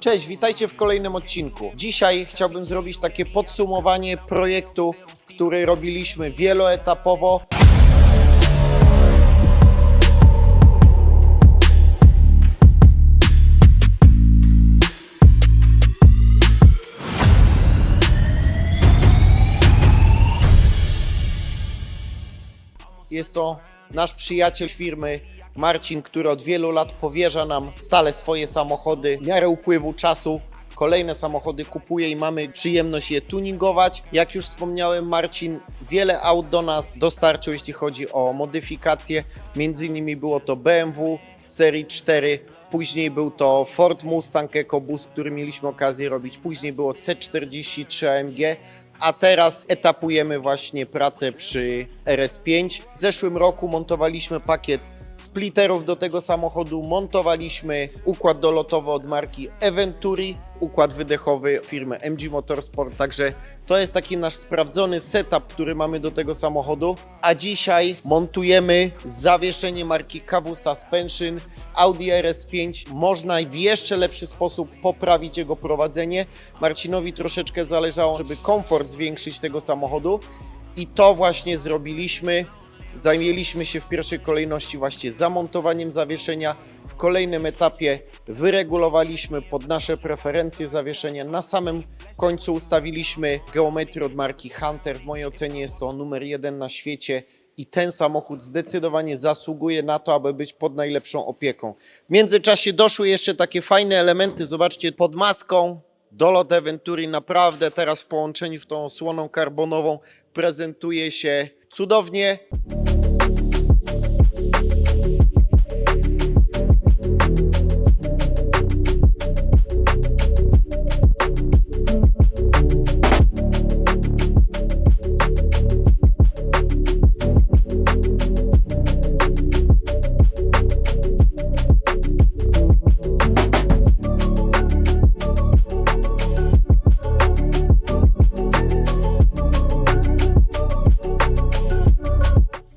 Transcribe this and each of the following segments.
Cześć, witajcie w kolejnym odcinku. Dzisiaj chciałbym zrobić takie podsumowanie projektu, który robiliśmy wieloetapowo. Jest to nasz przyjaciel firmy Marcin, który od wielu lat powierza nam stale swoje samochody. W miarę upływu czasu kolejne samochody kupuje i mamy przyjemność je tuningować. Jak już wspomniałem, Marcin wiele aut do nas dostarczył, jeśli chodzi o modyfikacje. Między innymi było to BMW serii 4, Później był to Ford Mustang EcoBoost, który mieliśmy okazję robić. Później było C43 AMG, a teraz etapujemy właśnie pracę przy RS5. W zeszłym roku montowaliśmy pakiet splitterów do tego samochodu, montowaliśmy układ dolotowy od marki Eventuri, układ wydechowy firmy MG Motorsport, także to jest taki nasz sprawdzony setup, który mamy do tego samochodu, a dzisiaj montujemy zawieszenie marki KW Suspension Audi RS5. Można w jeszcze lepszy sposób poprawić jego prowadzenie. Marcinowi troszeczkę zależało, żeby komfort zwiększyć tego samochodu i to właśnie zrobiliśmy. Zajęliśmy się w pierwszej kolejności właśnie zamontowaniem zawieszenia. W kolejnym etapie wyregulowaliśmy pod nasze preferencje zawieszenia. Na samym końcu ustawiliśmy geometrię od marki Hunter. W mojej ocenie jest to numer jeden na świecie i ten samochód zdecydowanie zasługuje na to, aby być pod najlepszą opieką. W międzyczasie doszły jeszcze takie fajne elementy. Zobaczcie, pod maską Dolot Venturi naprawdę teraz w połączeniu w tą słoną karbonową prezentuje się cudownie.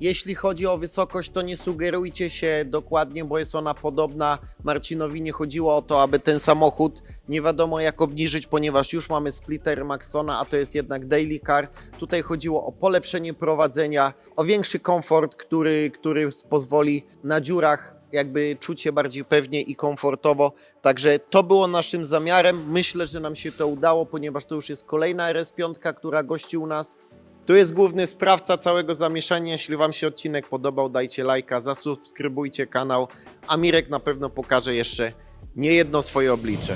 Jeśli chodzi o wysokość, to nie sugerujcie się dokładnie, bo jest ona podobna. Marcinowi nie chodziło o to, aby ten samochód nie wiadomo jak obniżyć, ponieważ już mamy splitter Maxona, a to jest jednak daily car. Tutaj chodziło o polepszenie prowadzenia, o większy komfort, który, który pozwoli na dziurach jakby czuć się bardziej pewnie i komfortowo. Także to było naszym zamiarem. Myślę, że nam się to udało, ponieważ to już jest kolejna RS5, która gości u nas. Tu jest główny sprawca całego zamieszania. Jeśli Wam się odcinek podobał, dajcie lajka, zasubskrybujcie kanał, a Mirek na pewno pokaże jeszcze niejedno swoje oblicze.